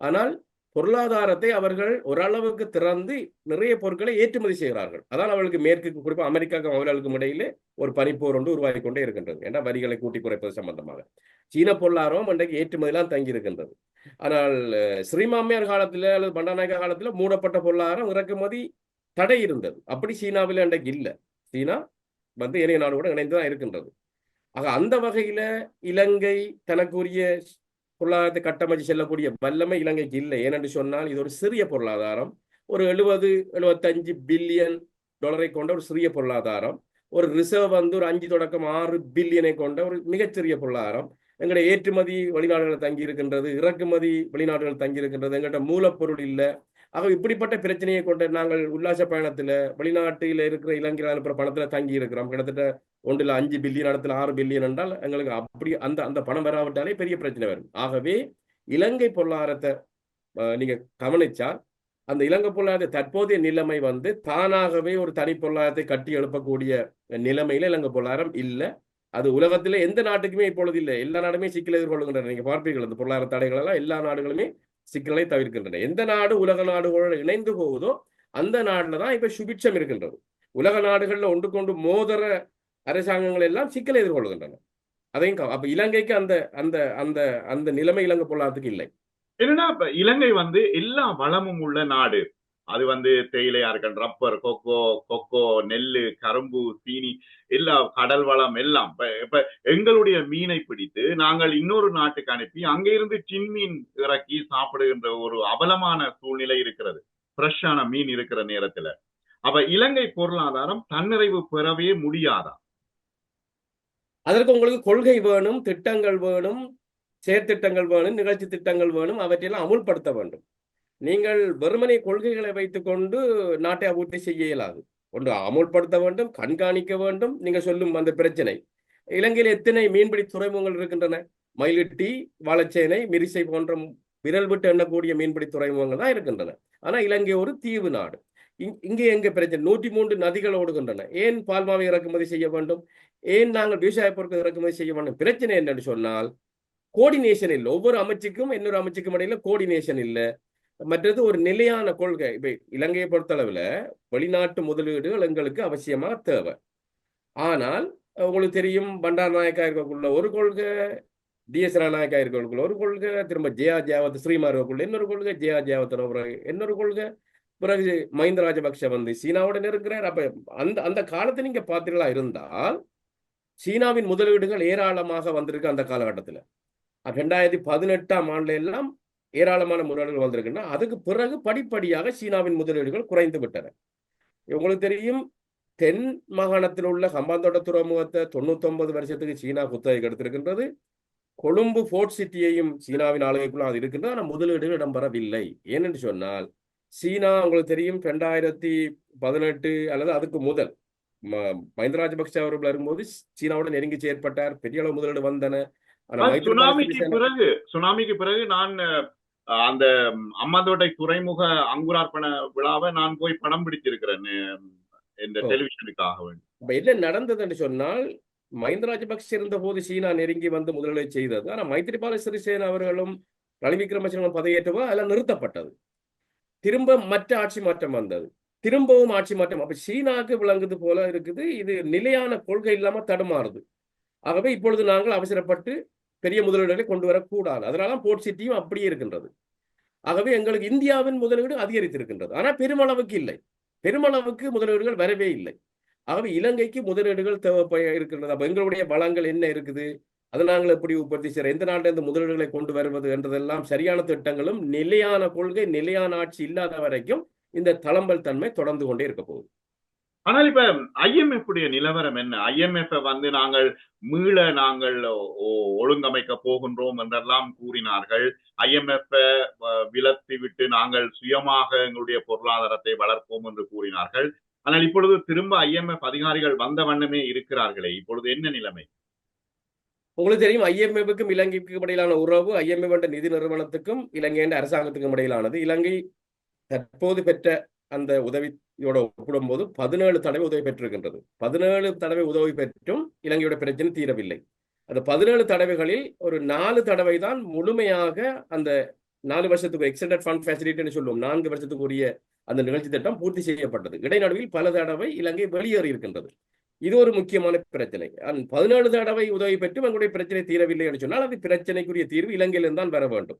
ஆனால் பொருளாதாரத்தை அவர்கள் ஓரளவுக்கு திறந்து நிறைய பொருட்களை ஏற்றுமதி செய்கிறார்கள். அதான் அவர்களுக்கு மேற்கு குறிப்பாக அமெரிக்காவுக்கும் அவர்களுக்கும் இடையிலே ஒரு பனிப்போர் ஒன்று உருவாகி கொண்டே இருக்கின்றது. ஏன்னா வரிகளை கூட்டி குறைப்பது சம்பந்தமாக. சீன பொருளாதாரம் இன்றைக்கு ஏற்றுமதியெல்லாம் தங்கி இருக்கின்றது. ஆனால் ஸ்ரீமாமியார் காலத்துல அல்லது பண்டாநாயக காலத்துல மூடப்பட்ட பொருளாதாரம் இறக்குமதி தடை இருந்தது. அப்படி சீனாவில் இன்றைக்கு இல்லை. சீனா வந்து ஏனைய நாடு கூட இணைந்து தான் இருக்கின்றது. ஆக அந்த வகையில இலங்கை தனக்குரிய பொருளாதாரத்தை கட்டமைச்சு செல்லக்கூடிய வல்லமை இலங்கைக்கு இல்லை. ஏனென்று சொன்னால் இது ஒரு சிறிய பொருளாதாரம். ஒரு எழுபது எழுபத்தஞ்சு பில்லியன் டாலரை கொண்ட ஒரு சிறிய பொருளாதாரம். ஒரு ரிசர்வ் வந்து ஒரு அஞ்சு தொடக்கம் ஆறு பில்லியனை கொண்ட ஒரு மிகச்சிறிய பொருளாதாரம். எங்களுடைய ஏற்றுமதி வெளிநாடுகள் தங்கி இருக்கின்றது இறக்குமதி வெளிநாடுகள் தங்கி இருக்கின்றது எங்கள்கிட்ட மூலப்பொருள் இல்லை. ஆக இப்படிப்பட்ட பிரச்சனையை கொண்ட நாங்கள் உல்லாச பயணத்துல வெளிநாட்டில் இருக்கிற இலங்கையில் அனுப்புற பணத்துல தங்கி இருக்கிறோம். கிட்டத்தட்ட ஒன்றில் அஞ்சு பில்லியன் இடத்துல ஆறு பில்லியன் என்றால் எங்களுக்கு அப்படி அந்த அந்த பணம் வராவிட்டாலே பெரிய பிரச்சனை வரும். ஆகவே இலங்கை பொருளாதாரத்தை நீங்க கவனிச்சால் அந்த இலங்கை பொருளாதார தற்போதைய நிலைமை வந்து தானாகவே ஒரு தனி பொருளாதாரத்தை கட்டி எழுப்பக்கூடிய நிலைமையில இலங்கை பொருளாதாரம் இல்லை. அது உலகத்துல எந்த நாட்டுக்குமே இப்பொழுது இல்லை. எல்லா நாடுமே சிக்கல் எதிர்கொள்கின்றன நீங்க பார்ப்பீர்கள் அந்த பொருளாதார தடைகள் எல்லாம் எல்லா நாடுகளுமே சிக்கலை தவிர்க்கின்றன. எந்த நாடு உலக நாடுகளோடு இணைந்து போகுதோ அந்த நாடுல தான் இப்ப சுபிட்சம் இருக்கின்றது. உலக நாடுகள்ல ஒன்று கொண்டு மோதர அரசாங்கங்கள் எல்லாம் சிக்கலை எதிர்கொள்கின்றன. அதையும் அப்ப இலங்கைக்கு அந்த அந்த அந்த அந்த நிலைமை இலங்கை பொருளாதாரத்துக்கு இல்லை. என்னன்னா இப்ப இலங்கை வந்து எல்லா வளமும் உள்ள நாடு. அது வந்து தேயிலையா இருக்கட்டும் ரப்பர் கொக்கோ கொக்கோ நெல்லு கரும்பு சீனி எல்லா கடல் வளம் எல்லாம். இப்ப எங்களுடைய மீனை பிடித்து நாங்கள் இன்னொரு நாட்டுக்கு அனுப்பி அங்கிருந்து சின்மீன் இறக்கி சாப்பிடுகின்ற ஒரு அவலமான சூழ்நிலை இருக்கிறது. ஃப்ரெஷ்ஷான மீன் இருக்கிற நேரத்துல. அப்ப இலங்கை பொருளாதாரம் தன்னிறைவு பெறவே முடியாதா? அதற்கு உங்களுக்கு கொள்கை வேணும் திட்டங்கள் வேணும் செயற்திட்டங்கள் வேணும் நிகழ்ச்சி திட்டங்கள் வேணும் அவற்றையெல்லாம் அமுல்படுத்த வேண்டும். நீங்கள் வெறுமனை கொள்கைகளை வைத்துக்கொண்டு நாட்டை அபிவிருத்தி செய்ய இயலாது. ஒன்று அமுல்படுத்த வேண்டும் கண்காணிக்க வேண்டும். நீங்க சொல்லும் அந்த பிரச்சனை. இலங்கையில் எத்தனை மீன்பிடி துறைமுகங்கள் இருக்கின்றன? மயிலிட்டி வாழைச்சேனை மிரிசை போன்ற விரல் விட்டு எண்ணக்கூடிய மீன்பிடி துறைமுகங்கள் தான் இருக்கின்றன. ஆனா இலங்கை ஒரு தீவு நாடு. இங்கே எங்க பிரச்சனை? நூற்றி மூன்று நதிகள் ஓடுகின்றன. ஏன் பால்மாவை இறக்குமதி செய்ய வேண்டும்? ஏன் நாங்கள் விவசாய பொருட்கள் இறக்குமதி செய்ய வேண்டும்? பிரச்சனை என்னன்னு சொன்னால் கோஆர்டினேஷன் இல்லை. ஒவ்வொரு அமைச்சுக்கும் இன்னொரு அமைச்சுக்கும் இடையில கோஆர்டினேஷன் இல்லை. மற்றது ஒரு நிலையான கொள்கை. இப்ப இலங்கையை பொறுத்தளவுல வெளிநாட்டு முதலீடுகள் எங்களுக்கு அவசியமா தேவை. ஆனால் உங்களுக்கு தெரியும் பண்டார் நாயக்கா இருக்கக்குள்ள ஒரு கொள்கை டிஎஸ் நாயக்கா இருக்கக்குள்ள ஒரு கொள்கை திரும்ப ஜெயா ஜெயாவத் ஸ்ரீமா இருக்கக்குள்ள இன்னொரு கொள்கை ஜெயா ஜெயாவத்தன பிறகு இன்னொரு கொள்கை. பிறகு மஹிந்த ராஜபக்ஷ வந்து சீனாவுடன் இருக்கிறார். அப்ப அந்த அந்த காலத்தை நீங்க பார்த்தீர்களா இருந்தால் சீனாவின் முதலீடுகள் ஏராளமாக வந்திருக்கு அந்த காலகட்டத்தில். ரெண்டாயிரத்தி பதினெட்டாம் ஆண்டுல எல்லாம் ஏராளமான முதலீடுகள் வந்திருக்குன்னா அதுக்கு பிறகு படிப்படியாக சீனாவின் முதலீடுகள் குறைந்து விட்டன. உங்களுக்கு தெரியும் தென் மாகாணத்தில் உள்ள ஹம்பாந்தோட்ட துறைமுகத்தை தொண்ணூத்தொன்பது வருஷத்துக்கு சீனா குத்தகைக்கு எடுத்திருக்கின்றது. கொழும்பு ஃபோர்ட் சிட்டியையும் சீனாவின் ஆளுகைக்குள்ள அது இருக்கின்றது. ஆனால் முதலீடுகள் இடம்பெறவில்லை. ஏனென்று சொன்னால் சீனா உங்களுக்கு தெரியும் ரெண்டாயிரத்தி பதினெட்டு அல்லது அதுக்கு முதல் மஹிந்த ராஜபக்ஷ அவர்கள் வரும்போது சீனாவுடன் நெருங்கி செயற்பட்டார். பெரிய அளவு முதலீடு வந்தன. சுனாமிக்கு பிறகு சுனாமிக்கு பிறகு நான் அந்த அம்மாந்தோட்டை துறைமுக அங்குரார்ப்பண விழாவை நான் போய் படம் பிடித்திருக்கிறேன் அஹ், இந்த. டெலிவிஷனுக்காக வேண்டி. இப்ப என்ன நடந்தது என்று சொன்னால் மஹிந்த ராஜபக்ஷ இருந்த போது சீனா நெருங்கி வந்து முதலீடு செய்தது. ஆனா மைத்ரிபால சிறிசேன அவர்களும் ரணில் விக்ரமசிங்கம் பதவியேற்றவோ அதெல்லாம் நிறுத்தப்பட்டது. திரும்ப மற்ற ஆட்சி மாற்றம் வந்தது. திரும்பவும் ஆட்சி மாற்றம். அப்ப சீனாக்கு விளங்குது போல இருக்குது. இது நிலையான கொள்கை இல்லாம தடுமாறுது. ஆகவே இப்பொழுது நாங்கள் அவசரப்பட்டு பெரிய முதலீடுகளை கொண்டு வரக்கூடாது. அதனால போர்ட் சிட்டியும் அப்படியே இருக்கின்றது. ஆகவே எங்களுக்கு இந்தியாவின் முதலீடு அதிகரித்திருக்கின்றது. ஆனால் பெருமளவுக்கு இல்லை. பெருமளவுக்கு முதலீடுகள் வரவே இல்லை. ஆகவே இலங்கைக்கு முதலீடுகள் தேவை இருக்கின்றது. அப்போ எங்களுடைய வளங்கள் என்ன இருக்குது? அதை நாங்கள் எப்படி உற்பத்தி செய்யறோம்? எந்த நாட்டில் இருந்து முதலீடுகளை கொண்டு வருவது என்றதெல்லாம் சரியான திட்டங்களும் நிலையான கொள்கை நிலையான ஆட்சி இல்லாத வரைக்கும் இந்த தளம்பல் தன்மை தொடர்ந்து கொண்டே இருக்க போகுது. ஆனால் இப்ப ஐஎம்எஃப் உடைய நிலவரம் என்ன? ஐஎம்எஃப் வந்து நாங்கள் மீள நாங்கள் ஒழுங்கமைக்க போகின்றோம் என்றெல்லாம் கூறினார்கள். ஐஎம்எஃப் விலத்தி விட்டு நாங்கள் சுயமாக எங்களுடைய பொருளாதாரத்தை வளர்ப்போம் என்று கூறினார்கள். ஆனால் இப்பொழுது திரும்ப ஐஎம்எஃப் அதிகாரிகள் வந்த வண்ணமே இருக்கிறார்களே. இப்பொழுது என்ன நிலைமை? உங்களுக்கு தெரியும் ஐஎம்எஃப்க்கும் இலங்கைக்கும் இடையிலான உறவு ஐஎம்எஃப் என்ற நிதி நிறுவனத்துக்கும் இலங்கை என்ற அரசாங்கத்துக்கும் இடையிலானது. இலங்கை தற்போது பெற்ற அந்த உதவியோட ஒப்பிடும்போது பதினேழு தடவை உதவி பெற்றிருக்கின்றது. பதினேழு தடவை உதவி பெற்றும் இலங்கையோட பிரச்சனை தீரவில்லை. அந்த பதினேழு தடவைகளில் ஒரு நாலு தடவை தான் முழுமையாக அந்த நாலு வருஷத்துக்கு எக்ஸ்டெண்டட் ஃபண்ட் ஃபெசிலிட்டின்னு சொல்லுவோம். நான்கு வருஷத்துக்கு உரிய அந்த நிகழ்ச்சி திட்டம் பூர்த்தி செய்யப்பட்டது. இடைநடுவில் பல தடவை இலங்கை வெளியேறி இருக்கின்றது. இது ஒரு முக்கியமான பிரச்சனை. அந் பதினேழு தடவை உதவி பெற்றும் எங்களுடைய பிரச்சனை தீரவில்லை என்று சொன்னால் அது பிரச்சனைக்குரிய தீர்வு இலங்கையிலிருந்து தான் வர வேண்டும்.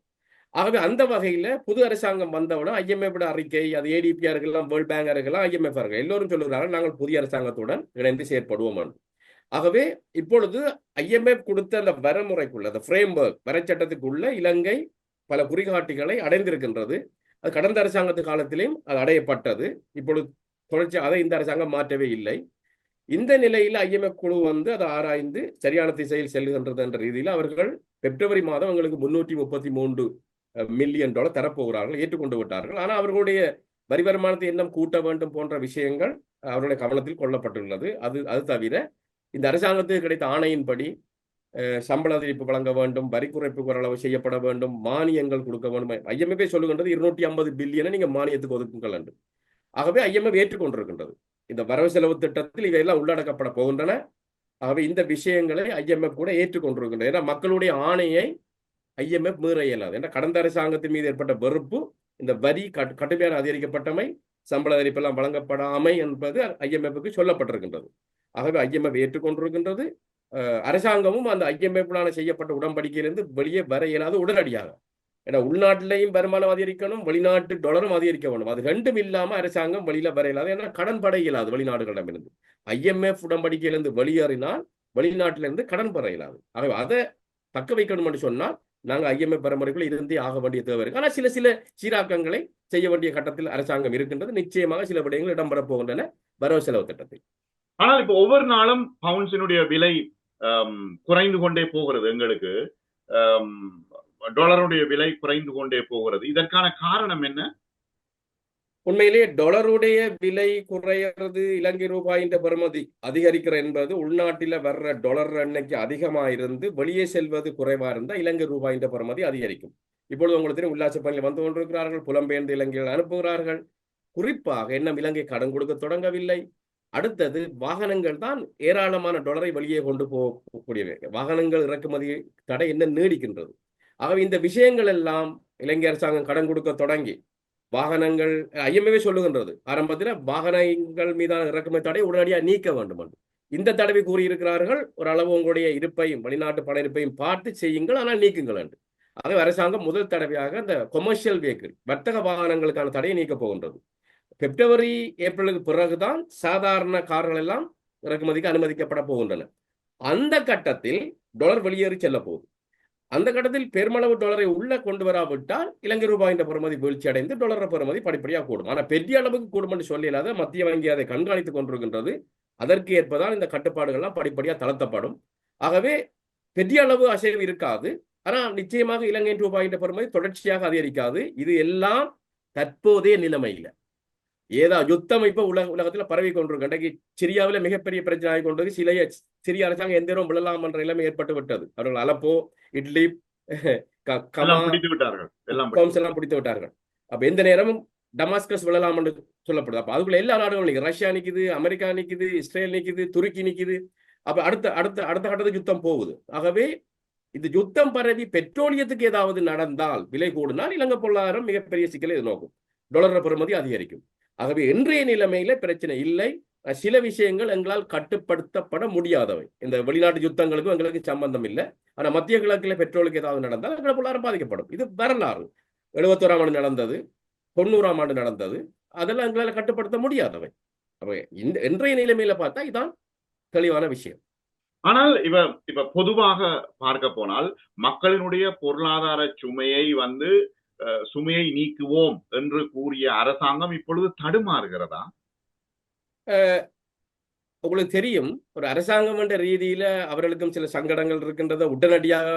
ஆகவே அந்த வகையில புது அரசாங்கம் வந்தவுடன் ஐஎம்எஃப் அறிக்கை அது ஏடிபியா இருக்கலாம் வேர்ல்ட் பேங்க் இருக்கலாம் ஐஎம்எஃப் இருக்கலாம் எல்லோரும் சொல்லுகிறார்கள் நாங்கள் புதிய அரசாங்கத்துடன் இணைந்து செயற்படுவோம் ஆகவே இப்பொழுது ஐஎம்எஃப் கொடுத்த அந்த வரமுறைக்குள்ள அந்த ஃப்ரேம் ஒர்க் வரைச்சட்டத்துக்குள்ள இலங்கை பல குறிகாட்டிகளை அடைந்திருக்கின்றது. அது கடந்த அரசாங்கத்து காலத்திலேயும் அது அடையப்பட்டது. இப்பொழுது தொடர்ச்சி அதை இந்த அரசாங்கம் மாற்றவே இல்லை. இந்த நிலையில் ஐஎம்எஃப் குழு வந்து அதை ஆராய்ந்து சரியான திசையில் செல்லுகின்றது என்ற ரீதியில் அவர்கள் பிப்ரவரி மாதம் எங்களுக்கு முன்னூற்றி முப்பத்தி மூன்று மில்லியன் டாலர் தரப்போகிறார்கள் ஏற்றுக்கொண்டு விட்டார்கள். ஆனால் அவர்களுடைய வரி வருமானத்தை இன்னும் கூட்ட வேண்டும் போன்ற விஷயங்கள் அவருடைய கவனத்தில் கொள்ளப்பட்டுள்ளது. அது அது தவிர இந்த அரசாங்கத்துக்கு கிடைத்த ஆணையின்படி சம்பள அதிகரிப்பு வழங்க வேண்டும் வரி குறைப்பு ஓரளவு செய்யப்பட வேண்டும் மானியங்கள் கொடுக்க வேண்டும். ஐஎம்எஃப் சொல்லுகின்றது இருநூற்றி ஐம்பது பில்லியனை நீங்கள் மானியத்துக்கு ஒதுக்குங்கள் என்று. ஆகவே ஐஎம்எஃப் ஏற்றுக்கொண்டிருக்கின்றது. இந்த வரவு செலவு திட்டத்தில் இவையெல்லாம் உள்ளடக்கப்பட போகின்றன. ஆகவே இந்த விஷயங்களை ஐஎம்எஃப் கூட ஏற்றுக்கொண்டிருக்கின்றது. ஏன்னா மக்களுடைய ஆணையை ஐஎம்எஃப் மீற இயலாது. ஏன்னா கடந்த அரசாங்கத்தின் மீது ஏற்பட்ட வெறுப்பு இந்த வரி கடுமையான அதிகரிக்கப்பட்டமை சம்பள அதிகரிப்பெல்லாம் வழங்கப்படாமை என்பது ஐஎம்எஃப்க்கு சொல்லப்பட்டிருக்கின்றது. ஆகவே ஐஎம்எஃப் ஏற்றுக்கொண்டிருக்கின்றது. அரசாங்கமும் அந்த ஐஎம்எஃப்லான செய்யப்பட்ட உடன்படிக்கையிலிருந்து வெளியே வர இயலாது உடனடியாக. ஏன்னா உள்நாட்டிலையும் வருமானம் அதிகரிக்கணும் வெளிநாட்டு டாலரும் அதிகரிக்க வேணும் அது ரெண்டும் இல்லாம அரசாங்கம் வெளியில வர இயலாது. ஏன்னா கடன் பட இயலாது வெளிநாடுகளிடமிருந்து. ஐஎம்எஃப் உடன்படிக்கையிலிருந்து வெளியேறினால் வெளிநாட்டிலிருந்து கடன் பெற இயலாது. ஆகவே அதை தக்க வைக்கணும்னு சொன்னால் நாங்க ஐஎம்எஃப் பரம்பரைக்குள் இருந்தே ஆக வேண்டிய தேவை இருக்கு. ஆனால் சில சில சீராக்கங்களை செய்ய வேண்டிய கட்டத்தில் அரசாங்கம் இருக்கின்றது. நிச்சயமாக சில விடயங்கள் இடம்பெறப் போகின்றன வரவு செலவு திட்டத்தில். ஆனால் இப்போ ஒவ்வொரு நாளும் பவுன்ஸினுடைய விலை குறைந்து கொண்டே போகிறது எங்களுக்கு. டாலருடைய விலை குறைந்து கொண்டே போகிறது. இதற்கான காரணம் என்ன? உண்மையிலேயே டாலருடைய விலை குறையிறது இலங்கை ரூபாயின் பெறுமதி அதிகரிக்கிற என்பது உள்நாட்டில வர்ற டாலர் அன்னைக்கு அதிகமா இருந்து வெளியே செல்வது குறைவா இருந்தா இலங்கை ரூபாயின் பெறுமதி அதிகரிக்கும். இப்பொழுது உங்களுக்கு தெரியும் உல்லாச பணியில் வந்து கொண்டிருக்கிறார்கள் புலம்பெயர்ந்து இலங்கையில் அனுப்புகிறார்கள். குறிப்பாக இன்னும் இலங்கை கடன் கொடுக்க தொடங்கவில்லை. அடுத்தது வாகனங்கள் தான் ஏராளமான டாலரை வெளியே கொண்டு போகக்கூடியவை. வாகனங்கள் இறக்குமதி தடை என்ன நீடிக்கின்றது. ஆகவே இந்த விஷயங்கள் எல்லாம் இலங்கை அரசாங்கம் கடன் கொடுக்க தொடங்கி வாகனங்கள் ஐஎம்ஏவே சொல்லுகின்றது. ஆரம்பத்தில் வாகனங்கள் மீதான இறக்குமதி தடை உடனடியாக நீக்க வேண்டும் என்று. இந்த தடவை கூறியிருக்கிறார்கள் ஒரு அளவு உங்களுடைய இருப்பையும் வெளிநாட்டு பண இருப்பையும் பார்த்து செய்யுங்கள் ஆனால் நீக்குங்கள் என்று. ஆகவே அரசாங்கம் முதல் தடவையாக இந்த கொமர்ஷியல் வெஹிக்கிள் வர்த்தக வாகனங்களுக்கான தடையை நீக்கப் போகின்றது. பிப்ரவரி ஏப்ரலுக்கு பிறகுதான் சாதாரண கார்கள் எல்லாம் இறக்குமதிக்கு அனுமதிக்கப்பட போகின்றன. அந்த கட்டத்தில் டொலர் வெளியேறி செல்ல போகுது. அந்த கட்டத்தில் பெருமளவு டாலரை உள்ள கொண்டு வராவிட்டால் இலங்கை ரூபாயின் பெறுமதி வீழ்ச்சி அடைந்து டாலர் பெறுமதி படிப்படியாக கூடும். ஆனால் பெரிய அளவுக்கு கூடும் என்று சொல்லியில்லாத மத்திய வங்கி அதை கண்காணித்துக் கொண்டிருக்கின்றது. அதற்கு ஏற்பதான் இந்த கட்டுப்பாடுகள்லாம் படிப்படியாக தளர்த்தப்படும். ஆகவே பெரிய அளவு அசைவு இருக்காது. ஆனால் நிச்சயமாக இலங்கை ரூபாயின் பெறுமதி தொடர்ச்சியாக அதிகரிக்காது. இது எல்லாம் தற்போதைய நிலைமையில. ஏதா யுத்தம் இப்ப உலக உலகத்துல பரவி கொண்டிருக்கு. இன்றைக்கு சிரியாவில் மிகப்பெரிய பிரச்சனை ஆகி கொண்டிருக்கு. சிலைய சிறிய அரசாங்கம் எந்த நேரம் விழலாம் என்ற நிலைமை ஏற்பட்டு விட்டது. அவர்கள் அலப்போ இட்லி எல்லாம் பிடித்து விட்டார்கள். எல்லாம் பிடித்து கவுன்ஸ் எல்லாம் பிடித்து விட்டார்கள். அப்ப எந்த நேரமும் டமாஸ்கஸ் விழலாம் என்று சொல்லப்படுது அப்ப அதுக்குள்ள எல்லா நாடுகளும் நிக்குது. ரஷ்யா நிக்குது அமெரிக்கா நிக்குது இஸ்ரேல் நிக்குது துருக்கி நிக்குது. அப்ப அடுத்த அடுத்த அடுத்த கட்டத்துக்கு யுத்தம் போகுது. ஆகவே இது யுத்தம் பரவி பெட்ரோலியத்துக்கு ஏதாவது நடந்தால் விலை கூடினால் இலங்கை பொருளாதாரம் மிகப்பெரிய சிக்கலை எதிர்நோக்கும். டாலர் பெறுமதி அதிகரிக்கும். ஆகவே இன்றைய நிலைமையில பிரச்சனை இல்லை. சில விஷயங்கள் எங்களால் கட்டுப்படுத்தப்பட முடியாதவை. இந்த வெளிநாட்டு யுத்தங்களுக்கும் எங்களுக்கு சம்பந்தம் இல்லை. ஆனா மத்திய கிழக்குல பெட்ரோலுக்கு ஏதாவது நடந்தால் எங்களை பொருளாதாரம் பாதிக்கப்படும். இது வரலாறு. எழுபத்தோராம் ஆண்டு நடந்தது தொண்ணூறாம் ஆண்டு நடந்தது. அதெல்லாம் எங்களால் கட்டுப்படுத்த முடியாதவை. அப்ப இந்த இன்றைய நிலைமையில பார்த்தா இதான் தெளிவான விஷயம். ஆனால் இவ இப்ப பொதுவாக பார்க்க போனால் மக்களினுடைய பொருளாதார சுமையை வந்து சுமையை நீக்குவோம் என்று கூறிய அரசாங்கம் இப்பொழுது தடுமாறுகிறதா? உங்களுக்கு தெரியும் ஒரு அரசாங்கம் என்ற ரீதியில அவர்களுக்கும் சில சங்கடங்கள் இருக்கின்றத உடனடியாக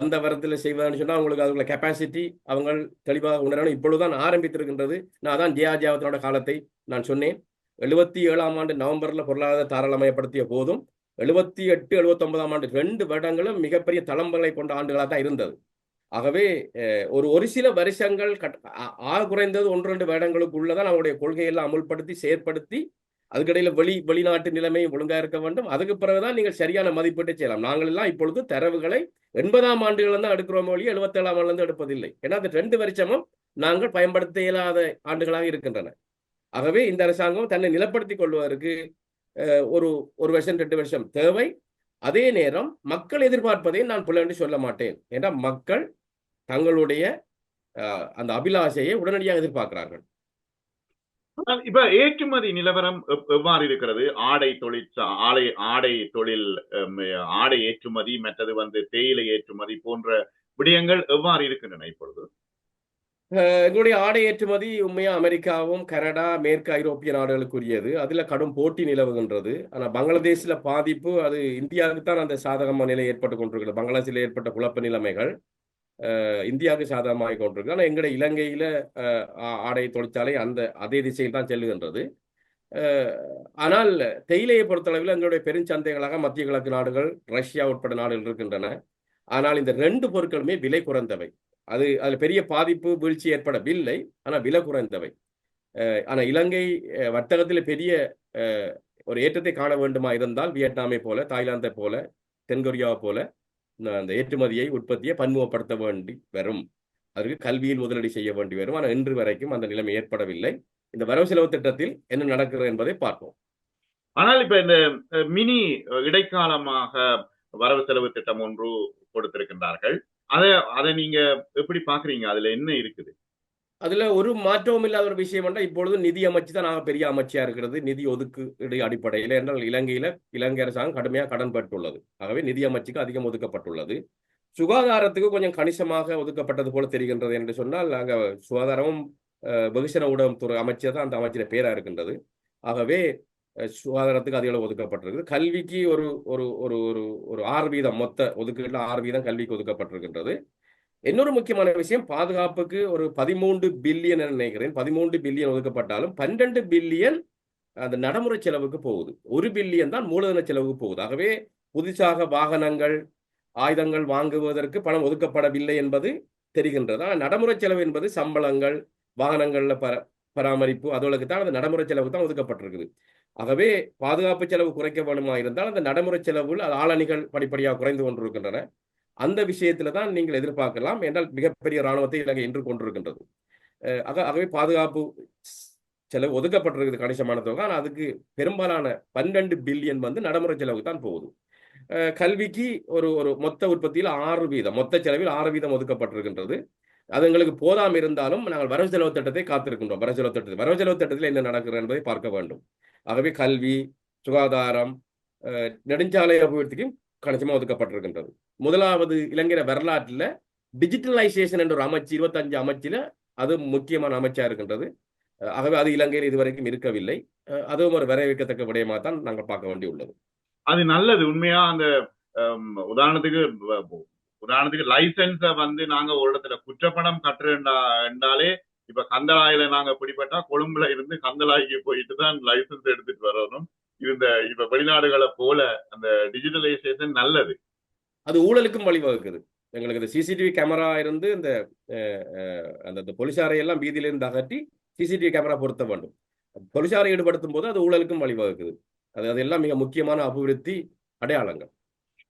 அந்த வரத்தில் செய்வதான்னு சொன்னா அவங்களுக்கு அதுக்குள்ள கெப்பாசிட்டி அவங்க தெளிவாக உணரணும். இப்பொழுதுதான் ஆரம்பித்திருக்கின்றது. நான் தான் ஜியாஜியாவத்தினோட காலத்தை நான் சொன்னேன். எழுபத்தி ஏழாம் ஆண்டு நவம்பர்ல பொருளாதார தாராளமயப்படுத்திய போதும் எழுபத்தி எட்டு எழுபத்தி ஒன்பதாம் ஆண்டு ரெண்டு வருடங்களும் மிகப்பெரிய தளம்பலை கொண்ட ஆண்டுகளாக தான் இருந்தது. ஆகவே ஒரு ஒரு சில வருஷங்கள் கட்- ஆ- ஆக குறைந்தது ஒன்று ரெண்டு வருடங்களுக்குள்ளதான் அவருடைய கொள்கையெல்லாம் அமுல்படுத்தி செயற்படுத்தி அதுக்கிடையில வெளி வெளிநாட்டு நிலைமை ஒழுங்கா இருக்க வேண்டும். அதுக்கு பிறகுதான் நீங்கள் சரியான மதிப்பீட்டை செய்யலாம். நாங்கள் எல்லாம் இப்பொழுது தரவுகளை எண்பதாம் ஆண்டுகள் தான் எடுக்கிறோம் வழி எழுபத்தேழாம் ஆண்டுலேருந்து எடுப்பதில்லை. ஏன்னா அது ரெண்டு வருஷமும் நாங்கள் பயன்படுத்த இயலாத ஆண்டுகளாக இருக்கின்றன. ஆகவே இந்த அரசாங்கம் தன்னை நிலப்படுத்திக் கொள்வதற்கு ஒரு ஒரு வருஷம் ரெண்டு வருஷம் தேவை. அதே நேரம் மக்கள் எதிர்பார்ப்பதை நான் புலன்று சொல்ல மாட்டேன். ஏன்னா மக்கள் தங்களுடைய அஹ், அந்த அபிலாஷையை உடனடியாக எதிர்பார்க்கிறார்கள். இப்ப ஏற்றுமதி நிலவரம் எவ்வாறு இருக்கிறது? ஆடை தொழிற்சா ஆடை ஆடை தொழில் ஆடை ஏற்றுமதி மற்றது வந்து தேயிலை ஏற்றுமதி போன்ற விடயங்கள் எவ்வாறு இருக்கின்றன இப்பொழுது? எங்களுடைய ஆடை ஏற்றுமதி உண்மையா அமெரிக்காவும் கனடா மேற்கு ஐரோப்பிய நாடுகளுக்குரியது. அதுல கடும் போட்டி நிலவுகின்றது. ஆனா பங்களாதேஷ்ல பாதிப்பு அது இந்தியாவுக்கு தான் அந்த சாதகமான நிலை ஏற்பட்டு கொண்டிருக்கிறது. பங்களாதேஷில் ஏற்பட்ட குழப்ப நிலைமைகள் இந்தியாவுக்கு சாதகமாக கொண்டிருக்கு. ஆனா எங்களுடைய இலங்கையில ஆடை தொழிற்சாலை அந்த அதே திசையில் தான் செல்லுகின்றது. ஆனால் தேயிலையை பொறுத்தளவில் எங்களுடைய பெருஞ்சந்தைகளாக மத்திய கிழக்கு நாடுகள் ரஷ்யா உட்பட நாடுகள் இருக்கின்றன. ஆனால் இந்த ரெண்டு பொருட்களுமே விலை குறைந்தவை. அது அதில் பெரிய பாதிப்பு வீழ்ச்சி ஏற்படவில்லை. ஆனால் விலை குறைந்தவை. ஆனால் ஆனா இலங்கை அஹ், வர்த்தகத்தில் பெரிய அஹ், ஒரு ஏற்றத்தை காண வேண்டுமா இருந்தால் வியட்நாமை போல தாய்லாந்தை போல தென்கொரியாவை போல அந்த ஏற்றுமதியை உற்பத்தியை பன்முகப்படுத்த வேண்டி வரும். அதற்கு கல்வியில் முதலீடு செய்ய வேண்டி வரும். ஆனால் இன்று வரைக்கும் அந்த நிலைமை ஏற்படவில்லை. இந்த வரவு செலவு திட்டத்தில் என்ன நடக்கிறது என்பதை பார்ப்போம். ஆனால் இப்ப இந்த மினி இடைக்காலமாக வரவு செலவு திட்டம் ஒன்று கொடுத்திருக்கின்றார்கள். அத அதை நீங்க எப்படி பாக்குறீங்க? அதுல என்ன இருக்குது? அதுல ஒரு மாற்றமும் இல்லாத ஒரு விஷயம் என்றால் இப்பொழுது நிதி அமைச்சு தான் நாங்கள் பெரிய அமைச்சியா இருக்கிறது. நிதி ஒதுக்கீடு அடிப்படையில். என்றால் இலங்கையில இலங்கை அரசாங்கம் கடுமையாக கடன் பெற்றுள்ளது. ஆகவே நிதி அமைச்சுக்கு அதிகம் ஒதுக்கப்பட்டுள்ளது. சுகாதாரத்துக்கு கொஞ்சம் கணிசமாக ஒதுக்கப்பட்டது போல தெரிகின்றது என்று சொன்னால் அங்க சுகாதாரமும் அஹ், வெகுஜன ஊடகத்துறை அமைச்சர் தான் அந்த அமைச்சர் பேரா இருக்கின்றது. ஆகவே சுகாதாரத்துக்கு அதிக அளவு ஒதுக்கப்பட்டிருக்குது. கல்விக்கு ஒரு ஒரு ஒரு ஒரு ஒரு ஆறு வீதம் மொத்த ஒதுக்கீட்டில் ஆறு வீதம் கல்விக்கு ஒதுக்கப்பட்டிருக்கின்றது. இன்னொரு முக்கியமான விஷயம் பாதுகாப்புக்கு ஒரு பதிமூன்று பில்லியன் நினைக்கிறேன். பதிமூன்று பில்லியன் ஒதுக்கப்பட்டாலும் பன்னெண்டு பில்லியன் அந்த நடைமுறை செலவுக்கு போகுது. ஒரு பில்லியன் தான் மூலதன செலவுக்கு போகுது. ஆகவே புதுசாக வாகனங்கள் ஆயுதங்கள் வாங்குவதற்கு பணம் ஒதுக்கப்படவில்லை என்பது தெரிகின்றது? ஆனால் நடைமுறை செலவு என்பது சம்பளங்கள் வாகனங்கள்ல பர பராமரிப்பு அதுகளுக்கு தான் அந்த நடைமுறை செலவு தான் ஒதுக்கப்பட்டிருக்குது. ஆகவே பாதுகாப்பு செலவு குறைக்கப்படுமா இருந்தால் அந்த நடைமுறை செலவில் அது ஆளணிகள் படிப்படியாக குறைந்து கொண்டிருக்கின்றன. அந்த விஷயத்துல தான் நீங்கள் எதிர்பார்க்கலாம் என்றால் மிகப்பெரிய இராணுவத்தை இலங்கை இன்று கொண்டிருக்கின்றது. ஆகவே பாதுகாப்பு செலவு ஒதுக்கப்பட்டிருக்குது கணிசமான தொகை. ஆனால் அதுக்கு பெரும்பாலான பன்னெண்டு பில்லியன் வந்து நடைமுறை செலவுக்கு தான் போகுது. கல்விக்கு ஒரு ஒரு மொத்த உற்பத்தியில் ஆறு வீதம் மொத்த செலவில் ஆறு வீதம் ஒதுக்கப்பட்டிருக்கின்றது. அது எங்களுக்கு போதாம இருந்தாலும் நாங்கள் வரவு செலவு திட்டத்தை காத்திருக்கின்றோம். வரவு செலவு திட்டத்தில் வரவு செலவு திட்டத்தில் என்ன நடக்கிறது என்பதை பார்க்க வேண்டும். ஆகவே கல்வி சுகாதாரம் நெடுஞ்சாலை அபிவிருத்திக்கும் கணிசமாக ஒதுக்கப்பட்டிருக்கின்றது. முதலாவது இளைஞர் வரலாற்றில் டிஜிட்டலைசேஷன் என்ற ஒரு அமைச்சு இருபத்தஞ்சு அமைச்சில் அது முக்கியமான அமைச்சா இருக்கின்றது. ஆகவே அது இலங்கையில் இதுவரைக்கும் இருக்கவில்லை. அதுவும் ஒரு வரவேற்கத்தக்க விடயமாக தான் நாங்கள் பார்க்க வேண்டியுள்ளது. அது நல்லது. உண்மையா அந்த உதாரணத்துக்கு உதாரணத்துக்கு லைசன்ஸை வந்து நாங்க ஒரு இடத்துல குற்றப்பணம் கட்டுறா என்றாலே இப்ப கந்தளாயில நாங்க பிடிபட்டா கொழும்புல இருந்து கந்தளாய்க்கு போயிட்டு தான் லைசன்ஸ் எடுத்துட்டு வரணும். இந்த இப்ப வெளிநாடுகளை போல அந்த டிஜிட்டலைசேஷன் நல்லது. அது ஊழலுக்கும் வழிவகுக்குது. எங்களுக்கு இந்த சிசிடிவி கேமரா இருந்து இந்த அந்த போலீசாரை எல்லாம் வீதியிலிருந்து அகற்றி சிசிடிவி கேமரா பொருத்த வேண்டும். போலீசாரை ஈடுபடுத்தும் போது அது ஊழலுக்கும் வழிவகுக்குது. அது அதெல்லாம் மிக முக்கியமான அபிவிருத்தி அடையாளங்கள்.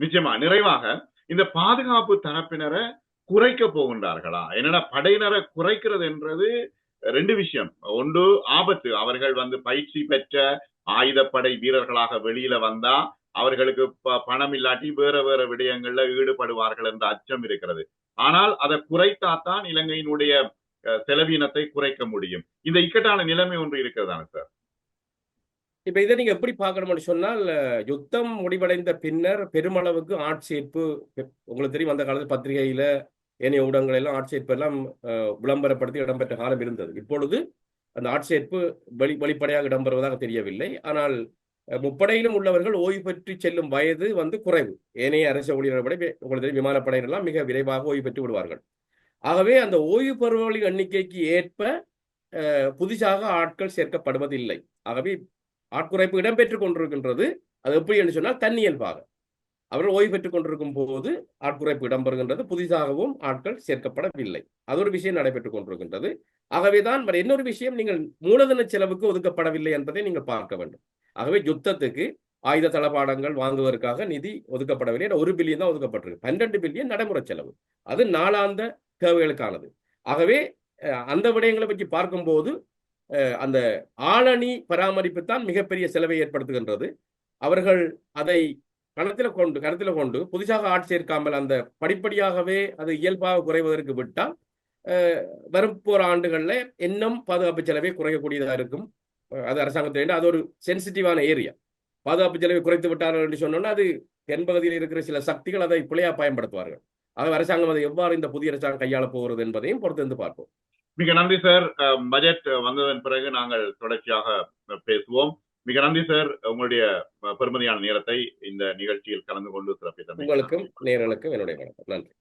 நிச்சயமா. நிறைவாக இந்த பாதுகாப்பு தரப்பினரை குறைக்க போகின்றார்களா? என்னன்னா படையினரை குறைக்கிறது என்றது ரெண்டு விஷயம். ஒன்று ஆபத்து. அவர்கள் வந்து பயிற்சி பெற்ற ஆயுதப்படை வீரர்களாக வெளியில வந்தா அவர்களுக்கு ப- பணம் இல்லாட்டி வேற வேற விடயங்கள்ல ஈடுபடுவார்கள் என்ற அச்சம் இருக்கிறது. ஆனால் அதை குறைத்தாத்தான் இலங்கையினுடைய அஹ், செலவீனத்தை குறைக்க முடியும். இந்த இக்கட்டான நிலைமை ஒன்று இருக்கிறதான சார்? இப்ப இதை நீங்க எப்படி பார்க்கணும்னு சொன்னால் யுத்தம் முடிவடைந்த பின்னர் பெருமளவுக்கு ஆட்சேர்ப்பு உங்களுக்கு தெரியும் அந்த காலத்து பத்திரிகையில ஏனைய ஊடகங்கள் எல்லாம் ஆட்சேர்ப்பு எல்லாம் விளம்பரப்படுத்தி இடம்பெற்ற காலம் இருந்தது. இப்பொழுது அந்த ஆட்சேர்ப்பு வெளி வெளிப்படையாக இடம்பெறுவதாக தெரியவில்லை. ஆனால் முப்படையிலும் உள்ளவர்கள் ஓய்வு பெற்று செல்லும் வயது வந்து குறைவு. ஏனைய அரசு ஊழியர்களை விட உங்களுக்கு மிக விரைவாக ஓய்வு பெற்று விடுவார்கள். ஆகவே அந்த ஓய்வு பெறுபவர்களின் எண்ணிக்கைக்கு ஏற்ப புதிதாக ஆட்கள் சேர்க்கப்படுவதில்லை. ஆகவே ஆட்குறைப்பு இடம்பெற்றுக் கொண்டிருக்கின்றது. அது எப்படி என்று சொன்னால் தன்னியல்பாக. அவர்கள் ஓய்வு பெற்றுக் கொண்டிருக்கும் போது ஆட்குறைப்பு இடம்பெறுகின்றது. புதிதாகவும் ஆட்கள் சேர்க்கப்படவில்லை. அது ஒரு விஷயம் நடைபெற்றுக் கொண்டிருக்கின்றது. ஆகவேதான் இன்னொரு விஷயம் நீங்கள் மூலதன செலவுக்கு ஒதுக்கப்படவில்லை என்பதை நீங்கள் பார்க்க வேண்டும். ஆகவே யுத்தத்துக்கு ஆயுத தளபாடங்கள் வாங்குவதற்காக நிதி ஒதுக்கப்படவில்லை. ஒரு பில்லியன் தான் ஒதுக்கப்பட்டிருக்கு. பன்னெண்டு பில்லியன் நடைமுறை செலவு. அது நாளாந்த தேவைகளுக்கானது. ஆகவே அந்த விடயங்களை பற்றி பார்க்கும்போது அந்த ஆளணி பராமரிப்பு தான் மிகப்பெரிய செலவை ஏற்படுத்துகின்றது. அவர்கள் அதை கணத்தில் கொண்டு கருத்தில் கொண்டு புதிதாக ஆட்சி சேர்க்காமல் அந்த படிப்படியாகவே அது இயல்பாக குறைவதற்கு விட்டால் வரும் போற ஆண்டுகளில் இன்னும் பாதுகாப்பு செலவை குறையக்கூடியதாக இருக்கும். அது அரசாங்கத்தில் அது ஒரு சென்சிட்டிவான ஏரியா பாதுகாப்பு செலவை குறைத்து விட்டார்கள் என்று சொன்னோன்னா அது தென்பகுதியில் இருக்கிற சில சக்திகள் அதை பிழையா பயன்படுத்துவார்கள். ஆக அரசாங்கம் அதை எவ்வாறு இந்த புதிய அரசாங்கம் கையாள போகிறது என்பதையும் பொறுத்திருந்து பார்ப்போம். மிக நன்றி சார். பட்ஜெட் வந்ததன் பிறகு நாங்கள் தொடர்ச்சியாக பேசுவோம். மிக நன்றி சார் உங்களுடைய பெருமதியான நேரத்தை இந்த நிகழ்ச்சியில் கலந்து கொண்டு சிறப்பித்த உங்களுக்கும் நேரலுக்கும் என்னுடைய வணக்கம். நன்றி.